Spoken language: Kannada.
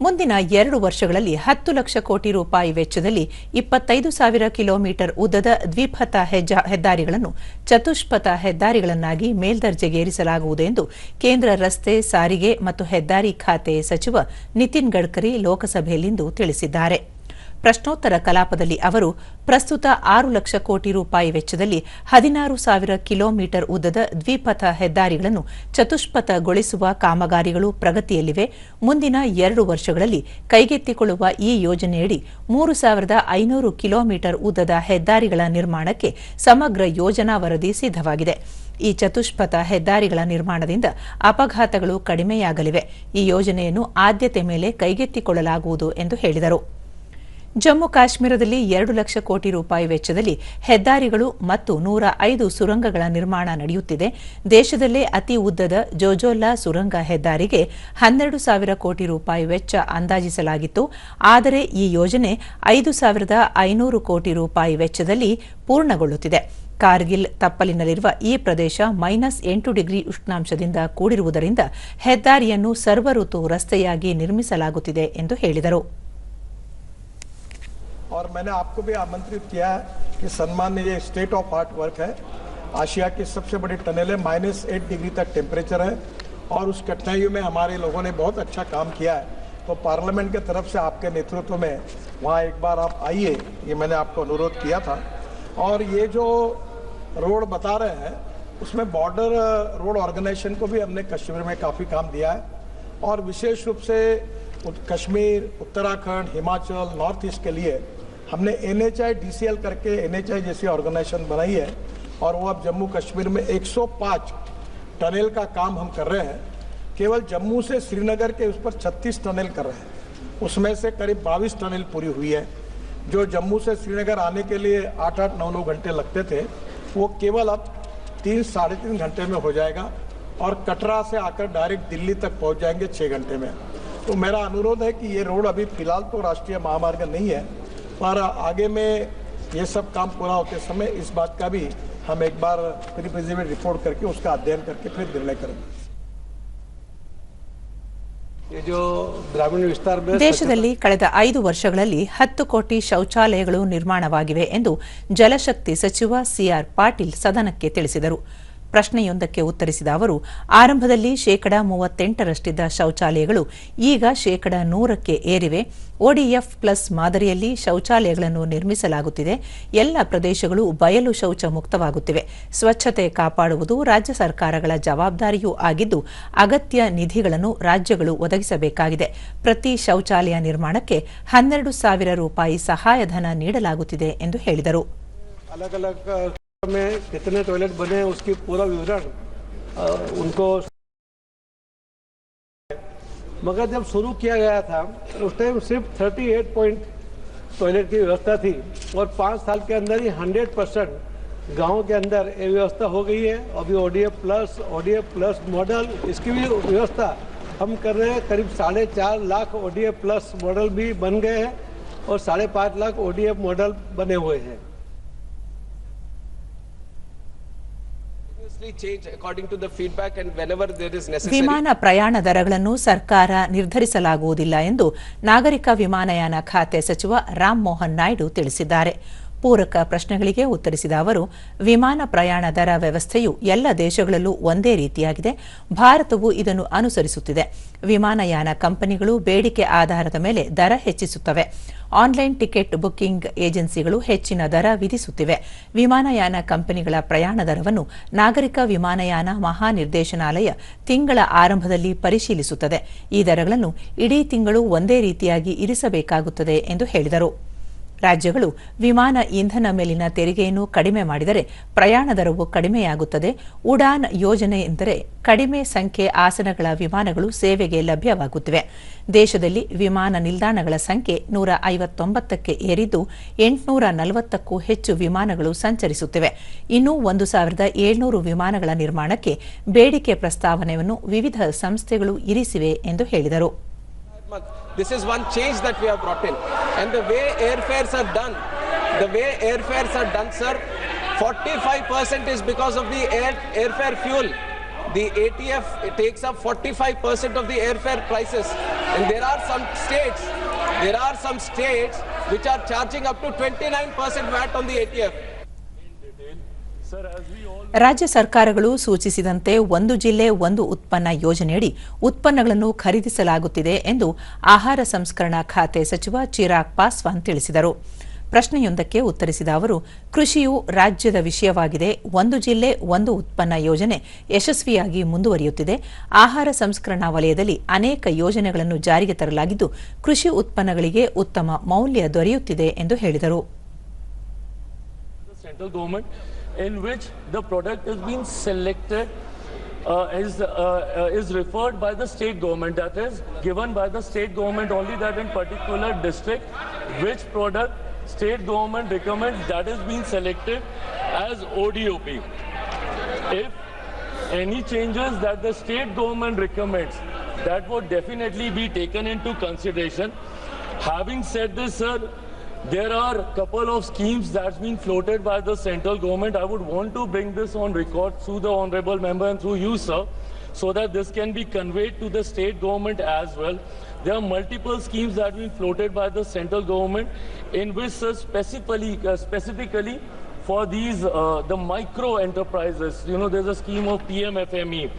ಮುಂದಿನ ಎರಡು ವರ್ಷಗಳಲ್ಲಿ ಹತ್ತು ಲಕ್ಷ ಕೋಟಿ ರೂಪಾಯಿ ವೆಚ್ಚದಲ್ಲಿ ಇಪ್ಪತ್ತೈದು ಸಾವಿರ ಕಿಲೋಮೀಟರ್ ಉದ್ದದ ದ್ವಿಪಥ ಹೆಜ್ಜ ಹೆದ್ದಾರಿಗಳನ್ನು ಚತುಷ್ಪಥ ಹೆದ್ದಾರಿಗಳನ್ನಾಗಿ ಮೇಲ್ದರ್ಜೆಗೇರಿಸಲಾಗುವುದು ಎಂದು ಕೇಂದ್ರ ರಸ್ತೆ ಸಾರಿಗೆ ಮತ್ತು ಹೆದ್ದಾರಿ ಖಾತೆ ಸಚಿವ ನಿತಿನ್ ಗಡ್ಕರಿ ಲೋಕಸಭೆಯಲ್ಲಿಂದು ತಿಳಿಸಿದ್ದಾರೆ. ಪ್ರಶ್ನೋತ್ತರ ಕಲಾಪದಲ್ಲಿ ಅವರು ಪ್ರಸ್ತುತ ಆರು ಲಕ್ಷ ಕೋಟಿ ರೂಪಾಯಿ ವೆಚ್ಚದಲ್ಲಿ ಹದಿನಾರು ಸಾವಿರ ಕಿಲೋಮೀಟರ್ ಉದ್ದದ ದ್ವಿಪಥ ಹೆದ್ದಾರಿಗಳನ್ನು ಚತುಷ್ಪಥಗೊಳಿಸುವ ಕಾಮಗಾರಿಗಳು ಪ್ರಗತಿಯಲ್ಲಿವೆ. ಮುಂದಿನ ಎರಡು ವರ್ಷಗಳಲ್ಲಿ ಕೈಗೆತ್ತಿಕೊಳ್ಳುವ ಈ ಯೋಜನೆಯಡಿ ಮೂರು ಸಾವಿರದ ಐನೂರು ಕಿಲೋಮೀಟರ್ ಉದ್ದದ ಹೆದ್ದಾರಿಗಳ ನಿರ್ಮಾಣಕ್ಕೆ ಸಮಗ್ರ ಯೋಜನಾ ವರದಿ ಸಿದ್ದವಾಗಿದೆ ಈ ಚತುಷ್ಪಥ ಹೆದ್ದಾರಿಗಳ ನಿರ್ಮಾಣದಿಂದ ಅಪಘಾತಗಳು ಕಡಿಮೆಯಾಗಲಿವೆ. ಈ ಯೋಜನೆಯನ್ನು ಆದ್ಯತೆ ಮೇಲೆ ಕೈಗೆತ್ತಿಕೊಳ್ಳಲಾಗುವುದು ಎಂದು ಹೇಳಿದರು. ಜಮ್ಮು ಕಾಶ್ಮೀರದಲ್ಲಿ ಎರಡು ಲಕ್ಷ ಕೋಟಿ ರೂಪಾಯಿ ವೆಚ್ಚದಲ್ಲಿ ಹೆದ್ದಾರಿಗಳು ಮತ್ತು ನೂರ ಐದು ಸುರಂಗಗಳ ನಿರ್ಮಾಣ ನಡೆಯುತ್ತಿದೆ. ದೇಶದಲ್ಲೇ ಅತಿ ಉದ್ದದ ಜೋಜೋಲ್ಲಾ ಸುರಂಗ ಹೆದ್ದಾರಿಗೆ ಹನ್ನೆರಡು ಸಾವಿರ ಕೋಟಿ ರೂಪಾಯಿ ವೆಚ್ಚ ಅಂದಾಜಿಸಲಾಗಿತ್ತು. ಆದರೆ ಈ ಯೋಜನೆ ಐದು ಸಾವಿರದ ಐನೂರು ಕೋಟಿ ರೂಪಾಯಿ ವೆಚ್ಚದಲ್ಲಿ ಪೂರ್ಣಗೊಳ್ಳುತ್ತಿದೆ. ಕಾರ್ಗಿಲ್ ತಪ್ಪಲಿನಲ್ಲಿರುವ ಈ ಪ್ರದೇಶ ಮೈನಸ್ ಎಂಟು ಡಿಗ್ರಿ ಉಷ್ಣಾಂಶದಿಂದ ಕೂಡಿರುವುದರಿಂದ ಹೆದ್ದಾರಿಯನ್ನು ಸರ್ವಋತು ರಸ್ತೆಯಾಗಿ ನಿರ್ಮಿಸಲಾಗುತ್ತಿದೆ ಎಂದು ಹೇಳಿದರು. और मैंने आपको भी आमंत्रित किया है कि सम्मान ये स्टेट ऑफ़ आर्ट वर्क है। आशिया की सबसे बड़ी टनल है माइनस एट डिग्री तक टेम्परेचर है और उस कठिनाइयों में हमारे लोगों ने बहुत अच्छा काम किया है। तो पार्लियामेंट के तरफ़ से आपके नेतृत्व में वहाँ एक बार आप आइए, ये मैंने आपको अनुरोध किया था। और ये जो रोड बता रहे हैं, उसमें बॉर्डर रोड ऑर्गेनाइजेशन को भी हमने कश्मीर में काफ़ी काम दिया है। और विशेष रूप से कश्मीर, उत्तराखंड, हिमाचल नॉर्थ ईस्ट के लिए हमने N H I D C L करके एन एच आई जैसी ऑर्गेनाइजेशन बनाई है और वो अब जम्मू कश्मीर में 105 टनल का काम हम कर रहे हैं। केवल जम्मू से श्रीनगर के उस पर 36 टनल कर रहे हैं। उसमें से करीब 22 टनल पूरी हुई है। जो जम्मू से श्रीनगर आने के लिए आठ आठ, नौ नौ घंटे लगते थे, वो केवल अब तीन, साढ़े तीन घंटे में हो जाएगा और कटरा से आकर डायरेक्ट दिल्ली तक पहुँच जाएँगे छः घंटे में। तो मेरा अनुरोध है कि ये रोड अभी फ़िलहाल तो राष्ट्रीय महामार्ग नहीं है पर आगे में ये सब काम पूरा होते समय इस बात का भी हम एक बार प्रीप्रिजिमेंट रिपोर्ट करके उसका अध्ययन करके फिर निर्णय करेंगे ये जो ग्रामीण विस्तार में ದೇಶದಲ್ಲಿ ಕಳೆದ ಐದು ವರ್ಷಗಳಲ್ಲಿ ಹತ್ತು ಕೋಟಿ ಶೌಚಾಲಯಗಳು ನಿರ್ಮಾಣವಾಗಿವೆ ಎಂದು ಜಲಶಕ್ತಿ ಸಚಿವ ಸಿಆರ್ ಪಾಟೀಲ್ ಸದನಕ್ಕೆ ತಿಳಿಸಿದರು ಪ್ರಶ್ನೆಯೊಂದಕ್ಕೆ ಉತ್ತರಿಸಿದ ಅವರು, ಆರಂಭದಲ್ಲಿ ಶೇಕಡ ಮೂವತ್ತೆಂಟರಷ್ಟಿದ್ದ ಶೌಚಾಲಯಗಳು ಈಗ ಶೇಕಡ ನೂರಕ್ಕೆ ಏರಿವೆ. ಒಡಿಎಫ್ ಪ್ಲಸ್ ಮಾದರಿಯಲ್ಲಿ ಶೌಚಾಲಯಗಳನ್ನು ನಿರ್ಮಿಸಲಾಗುತ್ತಿದೆ. ಎಲ್ಲ ಪ್ರದೇಶಗಳು ಬಯಲು ಶೌಚ ಮುಕ್ತವಾಗುತ್ತಿವೆ. ಸ್ವಚ್ಛತೆ ಕಾಪಾಡುವುದು ರಾಜ್ಯ ಸರ್ಕಾರಗಳ ಜವಾಬ್ದಾರಿಯೂ ಆಗಿದ್ದು, ಅಗತ್ಯ ನಿಧಿಗಳನ್ನು ರಾಜ್ಯಗಳು ಒದಗಿಸಬೇಕಾಗಿದೆ. ಪ್ರತಿ ಶೌಚಾಲಯ ನಿರ್ಮಾಣಕ್ಕೆ ಹನ್ನೆರಡು ಸಾವಿರ ರೂಪಾಯಿ ಸಹಾಯಧನ ನೀಡಲಾಗುತ್ತಿದೆ ಎಂದು ಹೇಳಿದರು. में कितने टॉयलेट बने उसकी पूरा विवरण उनको मगर जब शुरू किया गया था, उस टाइम सिर्फ़ 38 पॉइंट टॉयलेट की व्यवस्था थी और पाँच साल के अंदर ही 100 परसेंट गाँव के अंदर ये व्यवस्था हो गई है। अभी ODF plus ODF plus model इसकी भी व्यवस्था हम कर रहे हैं। करीब साढ़े चार लाख ओडीएफ प्लस मॉडल भी बन गए हैं और साढ़े पाँच लाख ओडीएफ मॉडल बने हुए हैं। ವಿಮಾನ ಪ್ರಯಾಣ ದರಗಳನ್ನು ಸರ್ಕಾರ ನಿರ್ಧರಿಸಲಾಗುವುದಿಲ್ಲ ಎಂದು ನಾಗರಿಕ ವಿಮಾನಯಾನ ಖಾತೆ ಸಚಿವ ರಾಮ್ ಮೋಹನ್ ನಾಯ್ಡು ತಿಳಿಸಿದ್ದಾರೆ. ಪೂರಕ ಪ್ರಶ್ನೆಗಳಿಗೆ ಉತ್ತರಿಸಿದ ಅವರು, ವಿಮಾನ ಪ್ರಯಾಣ ದರ ವ್ಯವಸ್ಥೆಯು ಎಲ್ಲ ದೇಶಗಳಲ್ಲೂ ಒಂದೇ ರೀತಿಯಾಗಿದೆ. ಭಾರತವು ಇದನ್ನು ಅನುಸರಿಸುತ್ತಿದೆ. ವಿಮಾನಯಾನ ಕಂಪನಿಗಳು ಬೇಡಿಕೆ ಆಧಾರದ ಮೇಲೆ ದರ ಹೆಚ್ಚಿಸುತ್ತವೆ. ಆನ್ಲೈನ್ ಟಿಕೆಟ್ ಬುಕ್ಕಿಂಗ್ ಏಜೆನ್ಸಿಗಳು ಹೆಚ್ಚಿನ ದರ ವಿಧಿಸುತ್ತಿವೆ. ವಿಮಾನಯಾನ ಕಂಪನಿಗಳ ಪ್ರಯಾಣ ದರವನ್ನು ನಾಗರಿಕ ವಿಮಾನಯಾನ ಮಹಾನಿರ್ದೇಶನಾಲಯ ತಿಂಗಳ ಆರಂಭದಲ್ಲಿ ಪರಿಶೀಲಿಸುತ್ತದೆ. ಈ ದರಗಳನ್ನು ಇಡೀ ತಿಂಗಳು ಒಂದೇ ರೀತಿಯಾಗಿ ಇರಿಸಬೇಕಾಗುತ್ತದೆ ಎಂದು ಹೇಳಿದರು. ರಾಜ್ಯಗಳು ವಿಮಾನ ಇಂಧನ ಮೇಲಿನ ತೆರಿಗೆಯನ್ನು ಕಡಿಮೆ ಮಾಡಿದರೆ ಪ್ರಯಾಣ ದರವು ಕಡಿಮೆಯಾಗುತ್ತದೆ. ಉಡಾನ್ ಯೋಜನೆ ಎಂದರೆ ಕಡಿಮೆ ಸಂಖ್ಯೆ ಆಸನಗಳ ವಿಮಾನಗಳು ಸೇವೆಗೆ ಲಭ್ಯವಾಗುತ್ತಿವೆ. ದೇಶದಲ್ಲಿ ವಿಮಾನ ನಿಲ್ದಾಣಗಳ ಸಂಖ್ಯೆ ನೂರ ಐವತ್ತೊಂಬತ್ತಕ್ಕೆ ಏರಿದ್ದು, ಎಂಟುನೂರ ನಲವತ್ತಕ್ಕೂ ಹೆಚ್ಚು ವಿಮಾನಗಳು ಸಂಚರಿಸುತ್ತಿವೆ. ಇನ್ನೂ ಒಂದು ಸಾವಿರದ ಏಳ್ನೂರು ವಿಮಾನಗಳ ನಿರ್ಮಾಣಕ್ಕೆ ಬೇಡಿಕೆ ಪ್ರಸ್ತಾವನೆಯನ್ನು ವಿವಿಧ ಸಂಸ್ಥೆಗಳು ಇರಿಸಿವೆ ಎಂದು ಹೇಳಿದರು. This is one change that we have brought in. And the way airfares are done, the way airfares are done, sir, 45% is because of the air, airfare fuel. the ATF takes up 45% of the airfare prices. And there are some states, there are some states which are charging up to 29% VAT on the ATF. ರಾಜ್ಯ ಸರ್ಕಾರಗಳು ಸೂಚಿಸಿದಂತೆ ಒಂದು ಜಿಲ್ಲೆ ಒಂದು ಉತ್ಪನ್ನ ಯೋಜನೆಯಡಿ ಉತ್ಪನ್ನಗಳನ್ನು ಖರೀದಿಸಲಾಗುತ್ತಿದೆ ಎಂದು ಆಹಾರ ಸಂಸ್ಕರಣಾ ಖಾತೆ ಸಚಿವ ಚಿರಾಗ್ ಪಾಸ್ವಾನ್ ತಿಳಿಸಿದರು. ಪ್ರಶ್ನೆಯೊಂದಕ್ಕೆ ಉತ್ತರಿಸಿದ ಅವರು, ಕೃಷಿಯು ರಾಜ್ಯದ ವಿಷಯವಾಗಿದೆ. ಒಂದು ಜಿಲ್ಲೆ ಒಂದು ಉತ್ಪನ್ನ ಯೋಜನೆ ಯಶಸ್ವಿಯಾಗಿ ಮುಂದುವರಿಯುತ್ತಿದೆ. ಆಹಾರ ಸಂಸ್ಕರಣಾ ವಲಯದಲ್ಲಿ ಅನೇಕ ಯೋಜನೆಗಳನ್ನು ಜಾರಿಗೆ ತರಲಾಗಿದ್ದು, ಕೃಷಿ ಉತ್ಪನ್ನಗಳಿಗೆ ಉತ್ತಮ ಮೌಲ್ಯ ದೊರೆಯುತ್ತಿದೆ ಎಂದು ಹೇಳಿದರು. In which the product is being selected uh, is, uh, uh, is referred by the state government that is given by the state government only that in particular district which product state government recommends that is being selected as ODOP. If any changes that the state government recommends that would definitely be taken into consideration. Having said this, sir, there are a couple of schemes that's been floated by the central government. I would want to bring this on record through the honorable member and through you, sir, so that this can be conveyed to the state government as well. There are multiple schemes that have been floated by the central government in which, specifically, uh, specifically for these uh, the micro enterprises. You know, there's a scheme of PMFME.